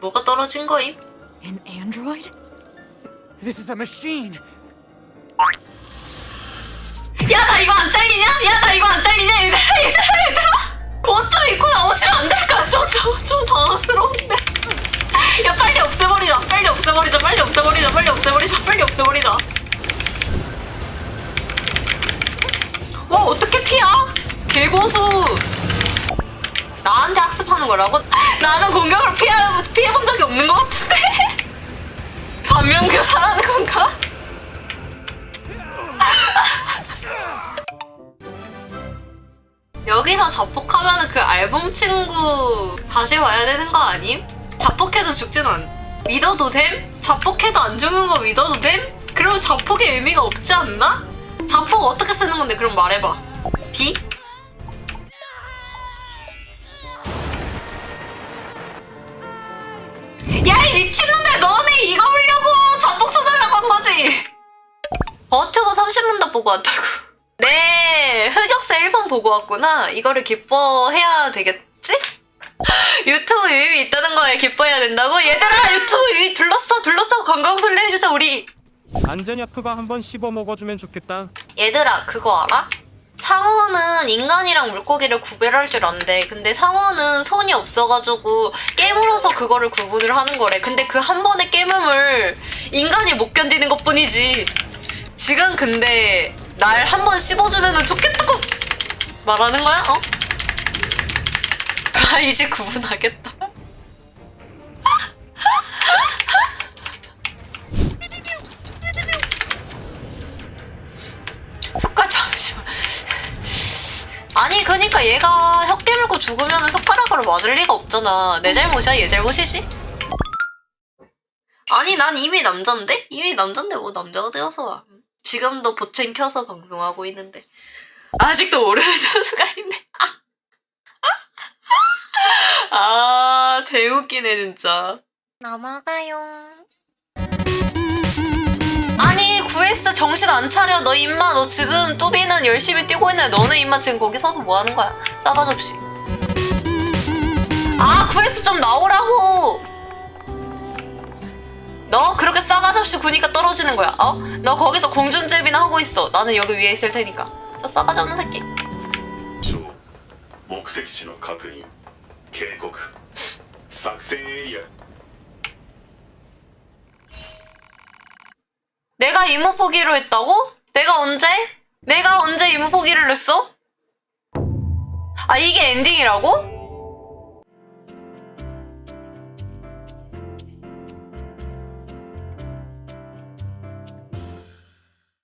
뭐가 떨어진 거임? An android? This is a machine. 야 나 이거 안 잘리냐? 야 나 이거 안 잘리냐? 얘들아 얘들아 얘들아 옷좀 입고 나오시면 안 될까? 좀좀 좀 당황스러운데 야 빨리 없애버리자 빨리 없애버리자 빨리 없애버리자 빨리 없애버리자 빨리 없애버리자 와 어떻게 피야? 개고수 나한테 학습하는 거라고? 나는 공격을 피해, 피해본 적이 없는 것 같은데? 반면교사라는 건가? 여기서 자폭하면 그 앨범 친구 다시 와야 되는 거 아님? 자폭해도 죽진 않. 믿어도 됨? 자폭해도 안 죽는 거 믿어도 됨? 그럼 자폭의 의미가 없지 않나? 자폭 어떻게 쓰는 건데 그럼 말해봐. B? 야 이 미친놈들 너네 이거 보려고 자폭 써달라고 한 거지? 버튜버 30문답 보고 왔다고. 네, 흑역사 1번 보고 왔구나. 이거를 기뻐해야 되겠지? 유튜브 유입이 있다는 거에 기뻐해야 된다고? 얘들아, 유튜브 유입 둘렀어, 둘렀어. 관광술래 해주자, 우리. 안전야프가 한번 씹어 먹어주면 좋겠다. 얘들아, 그거 알아? 상어는 인간이랑 물고기를 구별할 줄 안돼. 근데 상어는 손이 없어가지고 깨물어서 그거를 구분을 하는 거래. 근데 그 한 번의 깨물을 인간이 못 견디는 것 뿐이지. 지금 근데 날 한 번 씹어주면 좋겠다고 말하는 거야? 어? 아, 이제 구분하겠다. 아니 그니까 얘가 혀 깨물고 죽으면 손가락으로 맞을 리가 없잖아. 내 잘못이야? 얘 잘못이지? 아니 난 이미 남잔데? 이미 남잔데 뭐 남자가 되어서 와. 지금도 보챙 켜서 방송하고 있는데 아직도 모르는 선수가 있네. 아 대웃기네 진짜. 넘어가요. 아니 9S 정신 안 차려 너 임마 너 지금 뚜비는 열심히 뛰고 있는데 너는 임마 지금 거기 서서 뭐 하는 거야 싸가지 없이 아 9S 좀 나오라고 너 그렇게 싸가지 없이 구니까 떨어지는 거야 어? 너 거기서 공중제비나 하고 있어 나는 여기 위에 있을 테니까 저 싸가지 없는 새끼 上目的地の確認警告作戦エリア 내가 이모 포기로 했다고? 내가 언제? 내가 언제 이모 포기를 했어? 아 이게 엔딩이라고?